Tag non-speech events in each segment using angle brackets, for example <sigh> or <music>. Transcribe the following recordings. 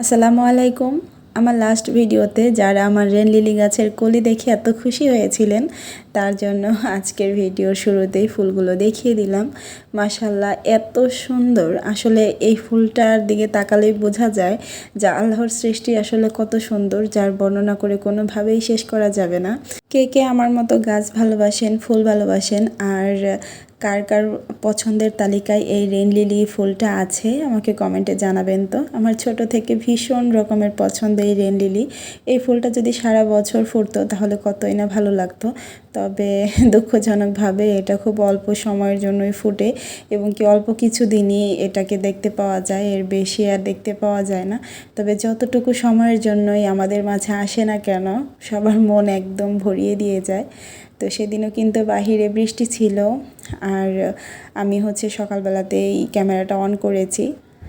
আসসালামু আলাইকুম। আমার লাস্ট ভিডিওতে যারা আমার রেন লিলি গাছের কলি দেখে এত খুশি হয়েছিলেন তার জন্য আজকের ভিডিওর শুরুতেই ফুলগুলো দেখিয়ে দিলাম। মাসাল্লাহ এত সুন্দর। আসলে এই ফুলটার দিকে তাকালেই বোঝা যায় যে আল্লাহর সৃষ্টি আসলে কত সুন্দর, যার বর্ণনা করে কোনোভাবেই শেষ করা যাবে না। কে কে আমার মতো গাছ ভালোবাসেন, ফুল ভালোবাসেন, আর কার কার পছন্দের তালিকায় এই রেন লিলি ফুলটা আছে, আমাকে কমেন্টে জানাবেন তো। আমার ছোট থেকে ভীষণ রকমের পছন্দ এই রেন লিলি। এই ফুলটা যদি সারা বছর ফুটতো তাহলে কতই না ভালো লাগতো। তবে <laughs> দুঃখজনকভাবে এটা খুব অল্প সময়ের জন্যই ফুটে এবং কি অল্প কিছু দিনই এটাকে দেখতে পাওয়া যায়, এর বেশি আর দেখতে পাওয়া যায় না। তবে যতটুকু সময়ের জন্যই আমাদের মাঝে আসে না কেন, সবার মন একদম ভরিয়ে দিয়ে যায়। তো সেদিনও কিন্তু বাহিরে বৃষ্টি ছিল আর আমি হচ্ছে সকালবেলাতেই ক্যামেরাটা অন করেছি।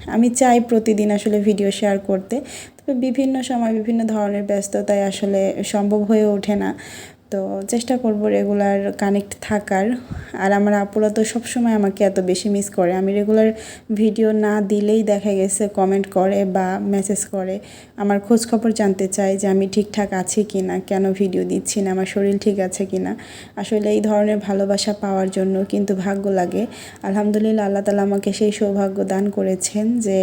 আমি চাই প্রতিদিন আসলে ভিডিও শেয়ার করতে, তবে বিভিন্ন সময় বিভিন্ন ধরনের ব্যস্ততায় আসলে সম্ভব হয়ে ওঠে না। তো চেষ্টা করব রেগুলার কানেক্ট থাকার। আর আমার আপুরা তো সবসময় আমাকে এত বেশি মিস করে। আমি রেগুলার ভিডিও না দিলেই দেখা গেছে কমেন্ট করে বা মেসেজ করে। আমার খোঁজ খবর জানতে চায় যে আমি ঠিকঠাক আছি কি না কেন ভিডিও দিচ্ছি না, আমার শরীর ঠিক আছে কি না আসলে এই ধরনের ভালোবাসা পাওয়ার জন্য কিন্তু ভাগ্য লাগে। আলহামদুলিল্লাহ আল্লাহ তালা আমাকে সেই সৌভাগ্য দান করেছেন যে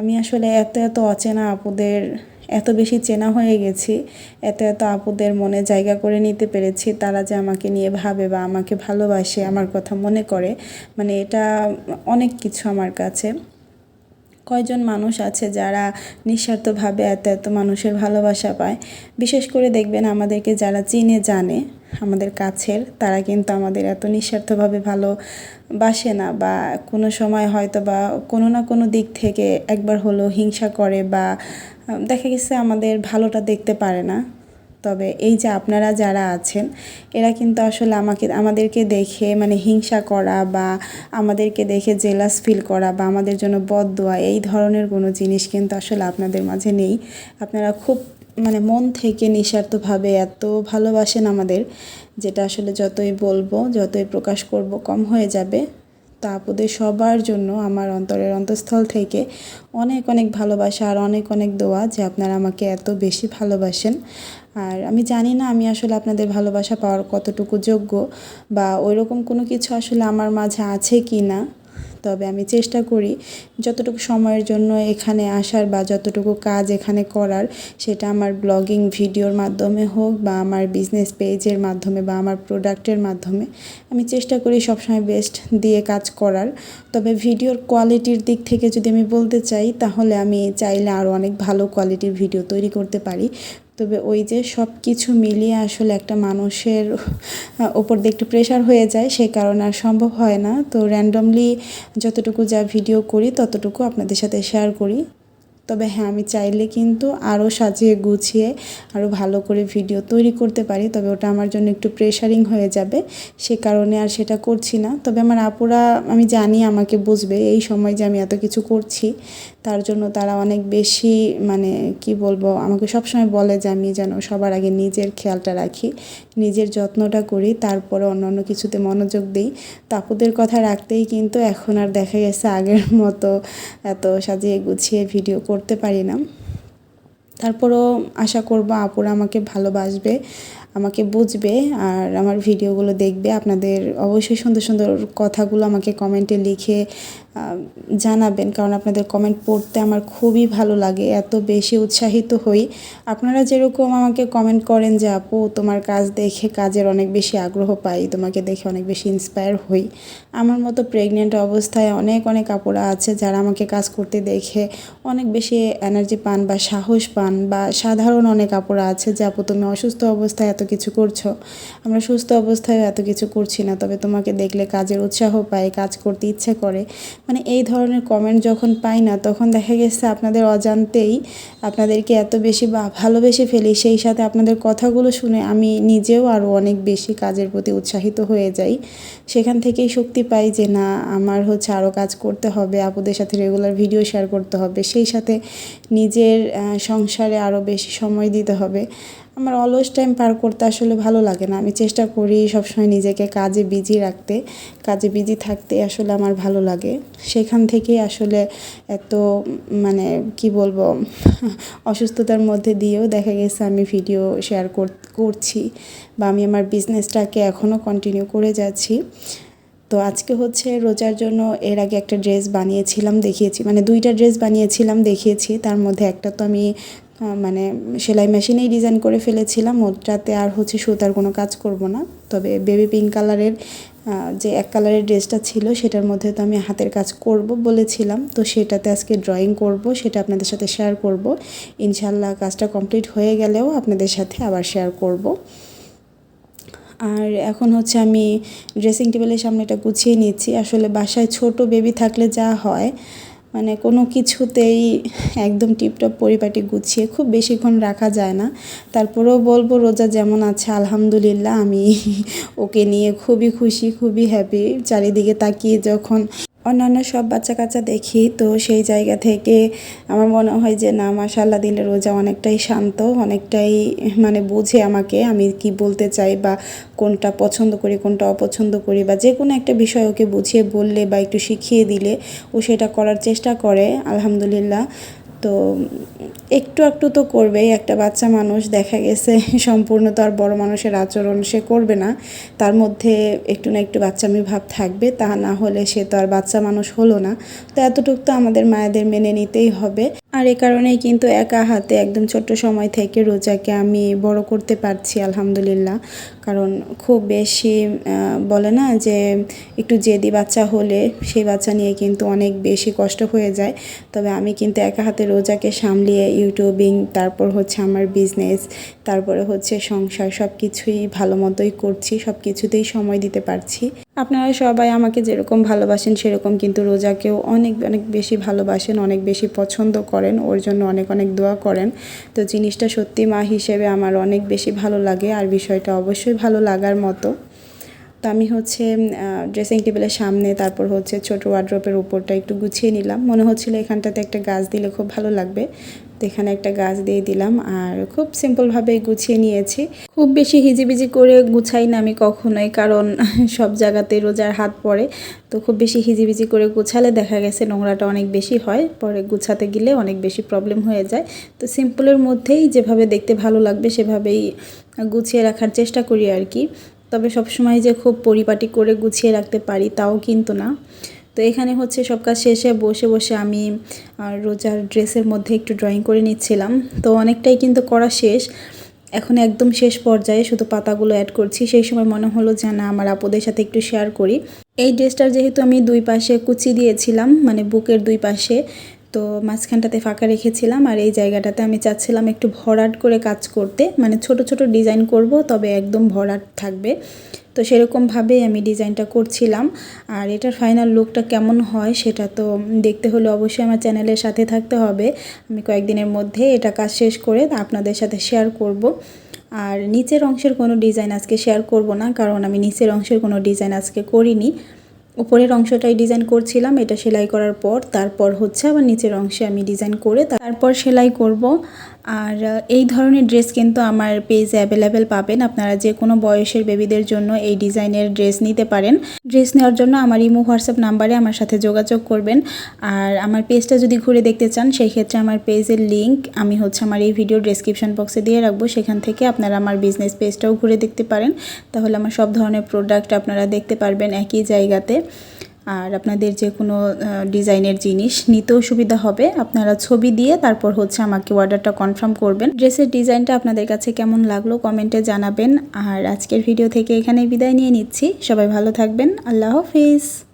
আমি আসলে এত এত অচেনা আপুদের এত বেশি চেনা হয়ে গেছি, এত এত আপুদের মনে জায়গা করে নিতে পেরেছি, তারা যে আমাকে নিয়ে ভাবে বা আমাকে ভালোবাসে, আমার কথা মনে করে মানে এটা অনেক কিছু আমার কাছে। কয়জন মানুষ আছে যারা নিঃস্বার্থভাবে এত এত মানুষের ভালোবাসা পায়? বিশেষ করে দেখবেন আমাদেরকে যারা চিনে জানে, আমাদের কাছের, তারা কিন্তু আমাদের এত নিঃস্বার্থভাবে ভালোবাসে না বা কোনো সময় হয়তো বা কোনো না কোনো দিক থেকে একবার হলো হিংসা করে বা দেখা গেছে আমাদের ভালোটা দেখতে পারে না। তবে এই যে আপনারা যারা আছেন, এরা কিন্তু আসলে আমাকে, আমাদেরকে দেখে মানে হিংসা করা বা আমাদেরকে দেখে জেলাস ফিল করা বা আমাদের জন্য বদ দোয়া, এই ধরনের কোনো জিনিস কিন্তু আসলে আপনাদের মাঝে নেই। আপনারা খুব মানে মন থেকে নিঃস্বার্থভাবে এত ভালোবাসেন আমাদের, যেটা আসলে যতই বলব, যতই প্রকাশ করব, কম হয়ে যাবে। তা আপুদের সবার জন্য আমার অন্তরের অন্তঃস্থল থেকে অনেক অনেক ভালোবাসা আর অনেক অনেক দোয়া যে আপনারা আমাকে এত বেশি ভালোবাসেন। আর আমি জানি না আমি আসলে আপনাদের ভালোবাসা পাওয়ার কতটুকু যোগ্য বা ওইরকম কোনো কিছু আসলে আমার মাঝে আছে কি না। তবে আমি চেষ্টা করি যতটুকু সময়ের জন্য এখানে আসার বা যতটুকু কাজ এখানে করার, সেটা আমার ব্লগিং ভিডিওর মাধ্যমে হোক বা আমার বিজনেস পেজের মাধ্যমে বা আমার প্রোডাক্টের মাধ্যমে। আমি চেষ্টা করি সবসময় বেস্ট দিয়ে কাজ করার। তবে ভিডিওর কোয়ালিটির দিক থেকে যদি আমি বলতে চাই, তাহলে আমি চাইলে আরও অনেক ভালো কোয়ালিটির ভিডিও তৈরি করতে পারি। তবে ওই যে সব কিছু মিলিয়ে আসলে একটা মানুষের ওপর দিয়ে একটু প্রেশার হয়ে যায় সেই কারণে আর সম্ভব হয় না। তো র্যান্ডমলি যতটুকু যা ভিডিও করি, ততটুকু আপনাদের সাথে শেয়ার করি। তবে হ্যাঁ আমি চাইলে কিন্তু আরও সাজিয়ে গুছিয়ে আরও ভালো করে ভিডিও তৈরি করতে পারি, তবে ওটা আমার জন্য একটু প্রেশারিং হয়ে যাবে। সে কারণে আর সেটা করছি না। তবে আমার আপুরা, আমি জানি আমাকে বুঝবে, এই সময় যে আমি এত কিছু করছি, তার জন্য তারা অনেক বেশি মানে কি বলব, আমাকে সবসময় বলে যে আমি যেন সবার আগে নিজের খেয়ালটা রাখি, নিজের যত্নটা করি, তারপরে অন্য অন্য কিছুতে মনোযোগ দিই। তাপুদের কথা রাখতেই কিন্তু এখন আর দেখা গেছে আগের মতো এত সাজিয়ে গুছিয়ে ভিডিও করতে পারি না। তারপরও আশা করব আপুরা আমাকে ভালোবাসবে। আমাকে বুঝবে আর আমার ভিডিওগুলো দেখবে। আপনাদের অবশ্যই সুন্দর সুন্দর কথাগুলো আমাকে কমেন্টে লিখে জানাবেন। কারণ আপনাদের কমেন্ট পড়তে আমার খুবই ভালো লাগে, এত বেশি উৎসাহিত হই। আপনারা যেরকম আমাকে কমেন্ট করেন যে, আপু, তোমার কাজ দেখে কাজের অনেক বেশি আগ্রহ পাই, তোমাকে দেখে অনেক বেশি ইন্সপায়ার হই। আমার মতো প্রেগনেন্ট অবস্থায় অনেক অনেক আপুরা আছে যারা আমাকে কাজ করতে দেখে অনেক বেশি এনার্জি পান বা সাহস পান বা সাধারণ অনেক আপুরা আছে যে, আপু, তুমি অসুস্থ অবস্থায় এত কিছু করছ? আমরা সুস্থ অবস্থায় এত কিছু করছি না, তবে তোমাকে দেখলে কাজের উৎসাহ পাই কাজ করতে ইচ্ছে করে। মানে এই ধরনের কমেন্ট যখন পাই না, তখন দেখা গেছে আপনাদের অজান্তেই আপনাদেরকে এত বেশি বা, ভালোবেসে ফেলি, সেই সাথে আপনাদের কথাগুলো শুনে আমি নিজেও আরও অনেক বেশি কাজের প্রতি উৎসাহিত হয়ে যাই। সেখান থেকেই শক্তি পাই যে, না, আমার হচ্ছে আরও কাজ করতে হবে, আপুদের সাথে রেগুলার ভিডিও শেয়ার করতে হবে। সেই সাথে নিজের সংসারে আরও বেশি সময় দিতে হবে। আমার অলস টাইম পার করতে আসলে ভালো লাগে না। আমি চেষ্টা করি সবসময় নিজেকে কাজে বিজি রাখতে, কাজে বিজি থাকতে আসলে আমার ভালো লাগে। সেখান থেকেই আসলে এত মানে কি বলব, <laughs> অসুস্থতার মধ্যে দিয়েও দেখা গেছে আমি ভিডিও শেয়ার করছি বা আমি আমার বিজনেসটাকে এখনও কন্টিনিউ করে যাচ্ছি। তো আজকে হচ্ছে রোজার জন্য এর আগে একটা ড্রেস বানিয়েছিলাম, দেখিয়েছি মানে দুইটা ড্রেস বানিয়েছিলাম, দেখিয়েছি। তার মধ্যে একটা তো আমি মানে সেলাই মেশিনেই ডিজাইন করে ফেলেছিলাম। ওটাতে আর হচ্ছে সুতার কোনো কাজ করব না। তবে বেবি পিঙ্ক কালারের যে এক কালারের ড্রেসটা ছিল, সেটার মধ্যে তো আমি হাতের কাজ করব বলেছিলাম। তো সেটাতে আজকে ড্রয়িং করব, সেটা আপনাদের সাথে শেয়ার করব। ইনশাল্লাহ কাজটা কমপ্লিট হয়ে গেলেও আপনাদের সাথে আবার শেয়ার করব। আর এখন হচ্ছে আমি ড্রেসিং টেবিলের সামনে এটা গুছিয়ে নিচ্ছি আসলে বাসায় ছোট বেবি থাকলে যা হয় মানে কোনো কিছুতেই একদম টিপটপ পরিপাটি গুছিয়ে খুব বেশিক্ষণ রাখা যায় না। তারপরেও বলব, রোজা যেমন আছে, আলহামদুলিল্লাহ আমি ওকে নিয়ে খুবই খুশি, খুবই হ্যাপি চারিদিকে তাকিয়ে যখন অন্যান্য সব বাচ্চা কাচ্চা দেখি, তো সেই জায়গা থেকে আমার মনে হয় যে, না মাশাল্লাহ দিলে রোজা অনেকটাই শান্ত, অনেকটাই মানে বুঝে আমাকে আমি কি বলতে চাই বা কোনটা পছন্দ করি, কোনটা অপছন্দ করি বা যে কোনো একটা বিষয় ওকে বুঝিয়ে বললে বা একটু শিখিয়ে দিলে ও সেটা করার চেষ্টা করে, আলহামদুলিল্লাহ। তো একটু একটু তো করবেই। একটা বাচ্চা মানুষ দেখা গেছে, সম্পূর্ণ তো আর বড় মানুষের আচরণ সে করবে না। তার মধ্যে একটু না একটু বাচ্চামি ভাব থাকবে, তা না হলে সে তো আর বাচ্চা মানুষ হলো না। তো এতটুকু তো আমাদের মায়েদের মেনে নিতেই হবে। আর এ কারণেই কিন্তু একা হাতে একদম ছোট্ট সময় থেকে রোজাকে আমি বড় করতে পারছি, আলহামদুলিল্লাহ। কারণ খুব বেশি বলে না যে একটু জেদি বাচ্চা হলে সেই বাচ্চা নিয়ে কিন্তু অনেক বেশি কষ্ট হয়ে যায়। তবে আমি কিন্তু একা হাতে রোজাকে সামলিয়ে ইউটিউবিং, তারপর হচ্ছে আমার বিজনেস, তারপরে হচ্ছে সংসার সব কিছুই ভালো মতোই করছি সব কিছুতেই সময় দিতে পারছি। আপনারা সবাই আমাকে যেরকম ভালোবাসেন, সেরকম কিন্তু রোজাকেও অনেক অনেক বেশি ভালোবাসেন, অনেক বেশি পছন্দ করেন, ওর জন্য অনেক অনেক দোয়া করেন। তো জিনিসটা সত্যি মা হিসেবে আমার অনেক বেশি ভালো লাগে আর বিষয়টা অবশ্যই ভালো লাগার মতো। তো আমি হচ্ছে ড্রেসিং টেবিলের সামনে, তারপর হচ্ছে ছোটো ওয়ার্ড্রপের উপরটা একটু গুছিয়ে নিলাম। মনে হচ্ছিল এখানটাতে একটা গাছ দিলে খুব ভালো লাগবে। তো এখানে একটা গাছ দিয়ে দিলাম আর খুব সিম্পলভাবে গুছিয়ে নিয়েছি। খুব বেশি হিজিবিজি করে গুছাই না আমি কখনোই, কারণ <laughs> সব জায়গাতে রোজার হাত পড়ে। তো খুব বেশি হিজিবিজি করে গুছালে দেখা গেছে নোংরাটা অনেক বেশি হয়, পরে গুছাতে গেলে অনেক বেশি প্রবলেম হয়ে যায়। তো সিম্পলের মধ্যেই যেভাবে দেখতে ভালো লাগবে সেভাবেই গুছিয়ে রাখার চেষ্টা করি আর কি। তবে সবসময় যে খুব পরিপাটি করে গুছিয়ে রাখতে পারি তাও কিন্তু না। তো এখানে হচ্ছে সব কাজ শেষে বসে বসে আমি রোজার ড্রেসের মধ্যে একটু ড্রয়িং করে নিচ্ছিলাম। তো অনেকটাই কিন্তু করা শেষ। এখন একদম শেষ পর্যায়ে শুধু পাতাগুলো অ্যাড করছি। সেই সময় মনে হলো যে না, আমার আপুদের সাথে একটু শেয়ার করি। এই ড্রেসটার যেহেতু আমি দুই পাশে কুচি দিয়েছিলাম মানে বুকের দুই পাশে তো মাঝখানটাতে ফাঁকা রেখেছিলাম আর এই জায়গাটাতে আমি চাচ্ছিলাম একটু ভরাট করে কাজ করতে। মানে ছোট ছোট ডিজাইন করব, তবে একদম ভরাট থাকবে। তো সেরকমভাবেই আমি ডিজাইনটা করছিলাম। আর এটার ফাইনাল লুকটা কেমন হয় সেটা তো দেখতে হলে অবশ্যই আমার চ্যানেলের সাথে থাকতে হবে। আমি কয়েকদিনের মধ্যে এটা কাজ শেষ করে আপনাদের সাথে শেয়ার করব। আর নিচের অংশের কোনো ডিজাইন আজকে শেয়ার করব না, কারণ আমি নিচের অংশের কোনো ডিজাইন আজকে করিনি। উপরের অংশটাই ডিজাইন করছিলাম, এটা সেলাই করার পর, তারপর হচ্ছে আবার নিচের অংশে আমি ডিজাইন করে তারপর সেলাই করব। আর এই ধরনের ড্রেস কিন্তু আমার পেজে অ্যাভেলেবেল পাবেন। আপনারা যে কোনো বয়সের বেবিদের জন্য এই ডিজাইনের ড্রেস নিতে পারেন। ড্রেস নেওয়ার জন্য আমার ইমো, হোয়াটসঅ্যাপ নাম্বারে আমার সাথে যোগাযোগ করবেন। আর আমার পেজটা যদি ঘুরে দেখতে চান সেই ক্ষেত্রে আমার পেজের লিঙ্ক আমি হচ্ছে আমার এই ভিডিও ডেসক্রিপশন বক্সে দিয়ে রাখব। সেখান থেকে আপনারা আমার বিজনেস পেজটাও ঘুরে দেখতে পারেন। তাহলে আমার সব ধরনের প্রোডাক্ট আপনারা দেখতে পারবেন একই জায়গাতে। আর আপনাদের যে কোনো ডিজাইনের জিনিস নিতেও সুবিধা হবে। আপনারা ছবি দিয়ে তারপর হচ্ছে আমাকে অর্ডারটা কনফার্ম করবেন। ড্রেসের ডিজাইনটা আপনাদের কাছে কেমন লাগল কমেন্টে জানাবেন। আর আজকের ভিডিও থেকে এখানে বিদায় নিয়ে নিচ্ছি। সবাই ভালো থাকবেন। আল্লাহ হাফিজ।